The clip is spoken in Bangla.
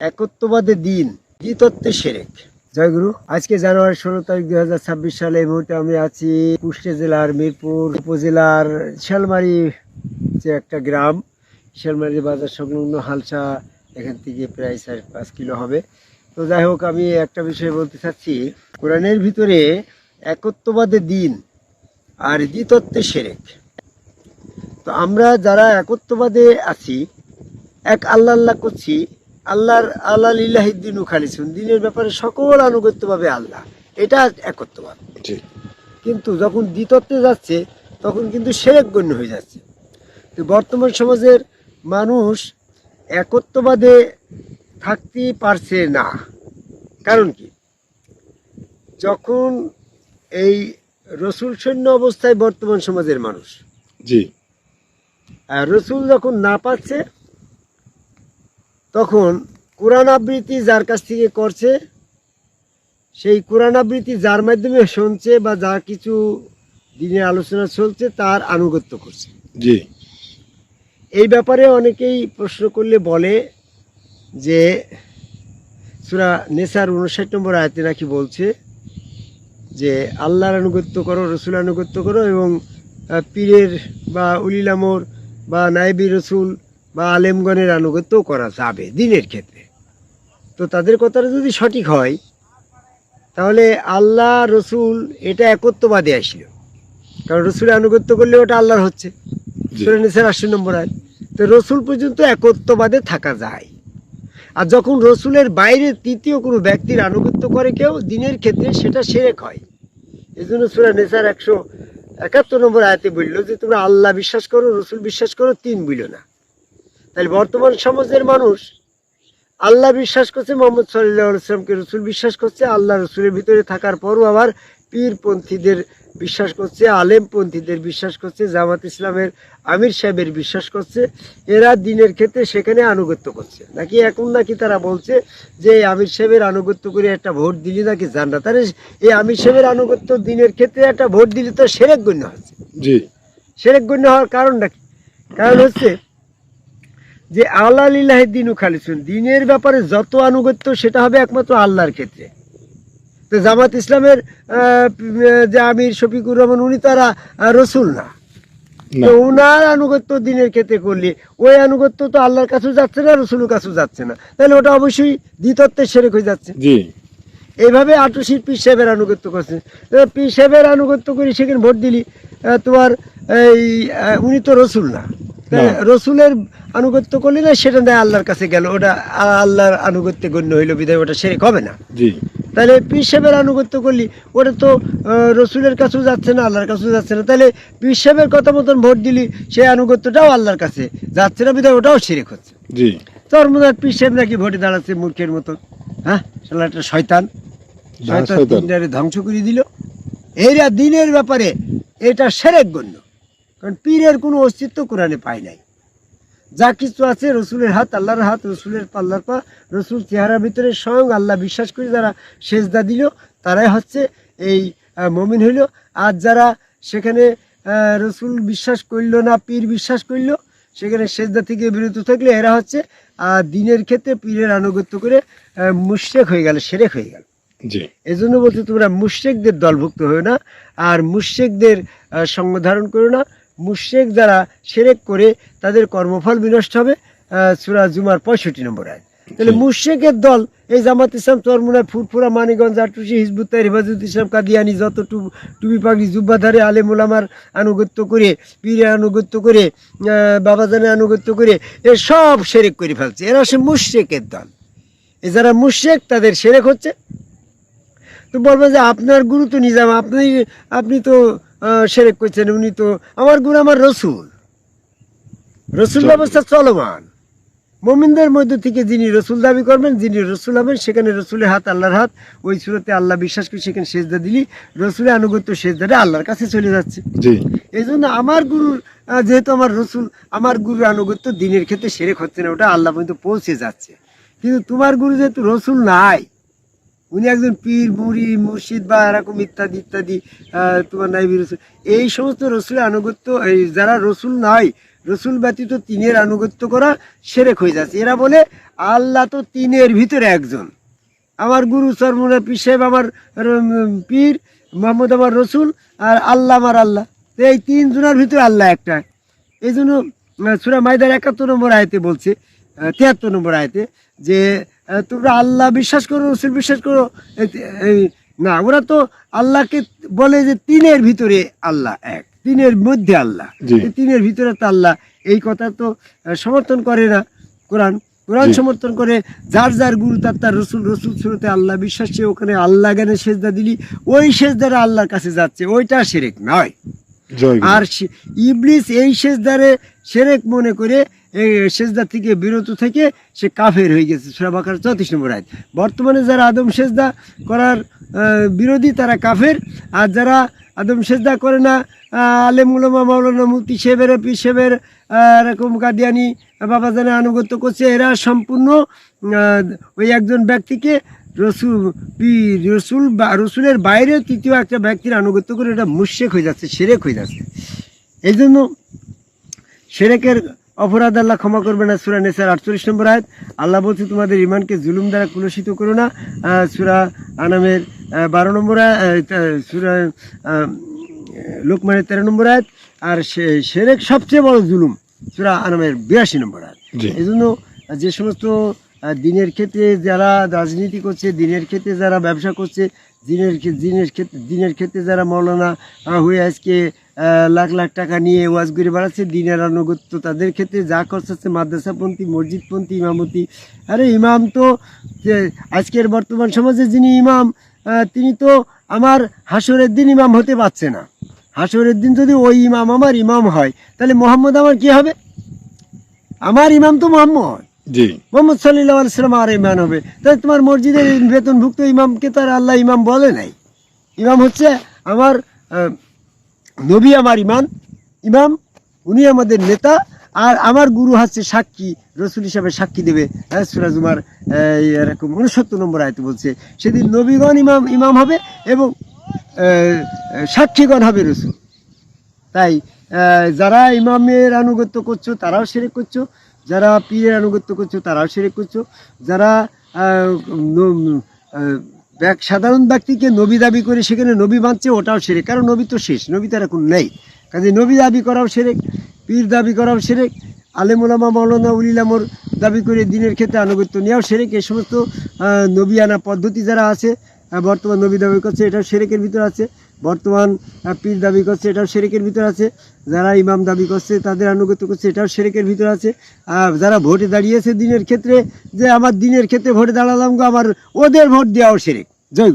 একত্ববাদে দিন, দ্বিতত্ত্বে সেরেক। জয়গুরু, আজকে জানুয়ারি ষোলো তারিখ দুই হাজার ছাব্বিশ সালে এই মুহূর্তে আমি আছি কুষ্টিয়া জেলার মিরপুর উপজেলার শালমারি যে একটা গ্রাম। শালমারি বাজার সংলগ্ন হালসা, এখান থেকে প্রায় চার, পাঁচ কিলো হবে। তো যাই হোক, আমি একটা বিষয় বলতে চাচ্ছি, কোরআনের ভিতরে একত্ববাদে দিন আর দ্বিতত্ত্বে সেরেক। তো আমরা যারা একত্ববাদে আছি, এক আল্লাহ আল্লাহ করছি আল্লাহর আল্লাহ লিল্লাহিদ্দিন খালিসুন দিনের ব্যাপারে সকল আনুগত্য পাবে আল্লাহ। এটা একত্ববাদ। কিন্তু যখন দ্বিতত্বে যাচ্ছে তখন কিন্তু সেরেক গণ্য হয়ে যাচ্ছে। তো বর্তমান সমাজের মানুষ একত্ববাদে থাকতে পারছে না। কারণ কি? যখন এই রসুল সৈন্য অবস্থায় বর্তমান সমাজের মানুষ জি। আর রসুল যখন না পাচ্ছে তখন কোরআন আবৃত্তি যার কাছ থেকে করছে সেই কোরআন আবৃত্তি যার মাধ্যমে শুনছে বা যা কিছু দিনের আলোচনা চলছে তার আনুগত্য করছে। জি। এই ব্যাপারে অনেকেই প্রশ্ন করলে বলে যে সুরা নেসার উনষাট নম্বর আয়তে নাকি বলছে যে আল্লাহর আনুগত্য করো রসুল আনুগত্য করো এবং পীরের বা উলিলামর বা নাইবি রসুল বা আলেমগণের আনুগত্য করা যাবে দিনের ক্ষেত্রে। তো তাদের কথাটা যদি সঠিক হয় তাহলে আল্লাহ রসুল এটা একত্ববাদে আসলো। কারণ রসুলের আনুগত্য করলে ওটা আল্লাহর হচ্ছে। আশি নম্বর আয় তো রসুল পর্যন্ত একত্ববাদে থাকা যায়। আর যখন রসুলের বাইরে তৃতীয় কোনো ব্যক্তির আনুগত্য করে কেউ দিনের ক্ষেত্রে সেটা সেরেক হয়। এই জন্য সুরা নেসার একশো একাত্তর নম্বর আয়াতে বলল যে তোমরা আল্লাহ বিশ্বাস করো রসুল বিশ্বাস করো তিন বইল না। তাহলে বর্তমান সমাজের মানুষ আল্লাহ বিশ্বাস করছে মোহাম্মদ সাল্লাহামকে রসুল বিশ্বাস করছে আল্লাহ রসুলের ভিতরে থাকার পরও আবার পীরপন্থীদের বিশ্বাস করছে আলেমপন্থীদের বিশ্বাস করছে জামাত ইসলামের আমির সাহেবের বিশ্বাস করছে এরা দিনের ক্ষেত্রে সেখানে আনুগত্য করছে। নাকি এখন নাকি তারা বলছে যে এই আমির সাহেবের আনুগত্য করে একটা ভোট দিলি নাকি জান্নাত তাহলে এই আমির সাহেবের আনুগত্য দিনের ক্ষেত্রে একটা ভোট দিলে তো সেরেক গণ্য হচ্ছে। জি। সেরেক গণ্য হওয়ার কারণটা কি? কারণ হচ্ছে যে আল্লাহ লিল্লাহ দিনু খালিসুন দিনের ব্যাপারে যত আনুগত্য সেটা হবে একমাত্র আল্লাহর ক্ষেত্রে। তো জামাত ইসলামের যে আমির শফিকুর রহমান উনি তারা রসুল না। তো উনার আনুগত্য দিনের ক্ষেত্রে করলে ওই আনুগত্য তো আল্লাহর কাছেও যাচ্ছে না রসুলের কাছেও যাচ্ছে না। তাহলে ওটা অবশ্যই দ্বিতত্বের সেরেক হয়ে যাচ্ছে। জি। এইভাবে আটুশির পীর সাহেবের আনুগত্য করছে। পীর সাহেবের আনুগত্য করি সেখানে ভোট দিলি তোমার এই উনি তো রসুল না। রসুলের আনুগত্য করলি না সেটা নেয় আল্লাহর কাছে গেল। ওটা আল্লাহর আনুগত্যে গণ্য হইল বিধায় ওটা সেরেক হবে না। জি। তাহলে পীর সাহেবের আনুগত্য করলি ওটা তো রসুলের কাছেও যাচ্ছে না আল্লাহর কাছেও যাচ্ছে না। তাহলে পীর সাহেবের কথা মতন ভোট দিলি সেই আনুগত্যটাও আল্লাহর কাছে যাচ্ছে না বিধায় ওটাও সেরেক হচ্ছে। জি। তোর মনে হয় পীর সাহেব নাকি ভোটে দাঁড়াচ্ছে মূর্খের মতন? হ্যাঁ? একটা শয়তান। শয়তান শয়তান। ধ্বংস করে দিল। এরা দিনের ব্যাপারে এটা সেরেক গণ্য। কারণ পীরের কোনো অস্তিত্ব কোরআনে পায় নাই। যা কিছু আছে রসুলের হাত আল্লাহর হাত রসুলের পাল্লার পা রসুল চেহারার ভিতরে স্বয়ং আল্লাহ বিশ্বাস করে যারা সেজদা দিল তারাই হচ্ছে এই মমিন হইল। আর যারা সেখানে রসুল বিশ্বাস করল না পীর বিশ্বাস করল সেখানে সেজদা থেকে বিরত থাকলে এরা হচ্ছে আর দিনের ক্ষেত্রে পীরের আনুগত্য করে মুশেক হয়ে গেল সেরেক হয়ে গেল। এই জন্য বলতে তোমরা মুশেকদের দলভুক্ত হও না আর মুশেকদের সঙ্গ ধারণ করো না মুশেক যারা সেরেক করে তাদের কর্মফল বিনষ্ট হবে সূরা জুমার পঁয়ষট্টি নম্বর আয় তাহলে। মুশেকের দল এই জামাত ইসলাম চরমুনা ফুরফুরা মানিগঞ্জ আটুসি হিজবুত্তাহ হেফাজত ইসলাম কাদিয়ানি যত টু- টুপি পাগড়ি জুব্বাধারে আলেম মোলামার আনুগত্য করে পীরের আনুগত্য করে আহ, বাবাজানের আনুগত্য করে এ সব সেরেক করে ফেলছে। এরা সে মুশেকের দল। এ যারা মুশেক তাদের সেরেক হচ্ছে। তো বলব যে আপনার গুরু তো নিজাম আপনি আপনি তো সেরেক করছেন উনি তো। আমার গুরু আমার রসুল। রসুল ব্যবস্থা চলমান। মোমিনদের মধ্যে থেকে যিনি রসুল দাবি করবেন যিনি রসুল হবেন সেখানে রসুলের হাত আল্লাহর হাত। ওই সুরতে আল্লাহ বিশ্বাস করে সেখানে সেজদা দিলি। রসুলের আনুগত্য সেজদাটা আল্লাহর কাছে চলে যাচ্ছে। এই জন্য আমার গুরুর যেহেতু আমার রসুল আমার গুরুর আনুগত্য দিনের ক্ষেত্রে সেরেক হচ্ছে না ওটা আল্লাহ পর্যন্ত পৌঁছে যাচ্ছে। কিন্তু তোমার গুরু যেহেতু রসুল নাই উনি একজন পীর, মুড়ি, মুর্শিদ বা এরকম ইত্যাদি ইত্যাদি তোমার নাইবি রসুল। এই সমস্ত রসুলের আনুগত্য, এই যারা রসুল নাই, রসুল ব্যতীত তিনের আনুগত্য করা সেরেক হয়ে যাচ্ছে। এরা বলে, আল্লাহ তো তিনের ভিতরে একজন। আমার গুরু চরমুনা পীর সাহেব, আমার পীর মোহাম্মদ আমার রসুল আর আল্লাহ আমার আল্লাহ। তো এই তিন জনের ভিতরে আল্লাহ একটা। এই জন্য সুরা মাইদার একাত্তর নম্বর আয়তে বলছে তিয়াত্তর নম্বর আয়তে যে তোমরা আল্লাহ বিশ্বাস করো রসুল বিশ্বাস করো না ওরা তো আল্লাহকে বলে যে তিনের ভিতরে আল্লাহ এক তিনের মধ্যে আল্লাহ। তিনের ভিতরে তো আল্লাহ এই কথা তো সমর্থন করে না কোরআন। কোরআন সমর্থন করে যার যার গুরু তার তার রসুল রসুল শুরুতে আল্লাহ বিশ্বাস সে ওখানে আল্লাহ জ্ঞানে সেজদা দিলি ওই সেজদারা আল্লাহর কাছে যাচ্ছে ওইটা সেরেক নয়। আর ইবলিস এই সেজদারে সেরেক মনে করে এই সেজদা থেকে বিরত থেকে সে কাফের হয়ে গেছে। সুরাবাকার চৌত্রিশ নম্বর আয়াত। বর্তমানে যারা আদম সেজদা করার বিরোধী তারা কাফের। আর যারা আদম সেজদা করে না আলেম উলামা মাওলানা মুফতি সেবের পি সেবের এরকম কাদিয়ানি বাবাজানে আনুগত্য করছে, এরা সম্পূর্ণ ওই একজন ব্যক্তিকে রসুল পি- রসুল বা, রসুলের বাইরে তৃতীয় একটা ব্যক্তির আনুগত্য করে এটা মুশেক হয়ে যাচ্ছে, সেরেক হয়ে যাচ্ছে। এই জন্য সেরেকের অপরাধ আল্লাহ ক্ষমা করবে না সুরা নেসার আটচল্লিশ নম্বর আয়াত। আল্লাহ বলছে তোমাদের ইমানকে জুলুম দ্বারা কুলসিত করো না। সুরা আনামের বারো নম্বর সুরা লোকমানের তেরো নম্বর আয়াত। আর সে- সেরেক সবচেয়ে বড় জুলুম সুরা আনামের বিরাশি নম্বর আয়াত। এই জন্য যে সমস্ত দিনের ক্ষেত্রে যারা রাজনীতি করছে, দিনের ক্ষেত্রে যারা ব্যবসা করছে, দিনের দিনের ক্ষেত্রে দিনের ক্ষেত্রে যারা মৌলানা হয়ে আজকে লাখ লাখ টাকা নিয়ে ওয়াজ করে বেড়াচ্ছে, দিনের আনুগত্য তাদের ক্ষেত্রে যা করছে মাদ্রাসাপন্থী, মসজিদপন্থী, ইমামতি। আরে ইমাম তো আজকের বর্তমান সমাজে যিনি ইমাম তিনি তো আমার হাসরের দিন ইমাম হতে পারছে না। হাসরের দিন যদি ওই ইমাম আমার ইমাম হয়, তাহলে মোহাম্মদ আমার কি হবে? আমার ইমাম তো মোহাম্মদ। জি। মোহাম্মদ সাল্লাহ আলসালাম আর ইমাম হবে। তাহলে তোমার মসজিদের বেতনভুক্ত ইমামকে তার আল্লাহ ইমাম বলে নাই? ইমাম হচ্ছে আমার নবী আমার ইমাম ইমাম, উনি আমাদের নেতা, আর আমার গুরু হচ্ছে সাক্ষী, রসুল হিসাবে সাক্ষী দেবে। হ্যাঁ সুরাজুমার এরকম উনসত্তর নম্বর আয়তে বলছে, সেদিন নবীগণ ইমাম ইমাম হবে এবং সাক্ষীগণ হবে রসুল। তাই যারা ইমামের আনুগত্য করছ, তারাও সেরেক করছ যারা পীরের আনুগত্য করছ, তারাও সেরেক করছ। যারা সাধারণ ব্যক্তিকে নবী দাবি করে সেখানে নবী বাঁধছে ওটাও সেরেক কারণ নবী তো শেষ, নবী তার এখন নেই। কাজে নবী দাবি করাও সেরেক পীর দাবি করাও সেরেক আলেমুলামা মৌলানা উলিলামর দাবি করে দিনের ক্ষেত্রে আনুগত্য নেওয়াও সেরেক এ সমস্ত নবী আনা পদ্ধতি যারা আছে বর্তমান নবী দাবি করছে এটা সেরেকের ভিতর আছে। বর্তমান পীর দাবি করছে এটা শেরেকের ভিতর আছে। যারা ইমাম দাবি করছে, তাদের আনুগত্য করছে, এটাও সেরেকের ভিতর আছে। আর যারা ভোটে দাঁড়িয়েছে দিনের ক্ষেত্রে, যে আমার দিনের ক্ষেত্রে ভোটে দাঁড়ালাম গো, আমার ওদের ভোট দেওয়াও সেরেক। জয়।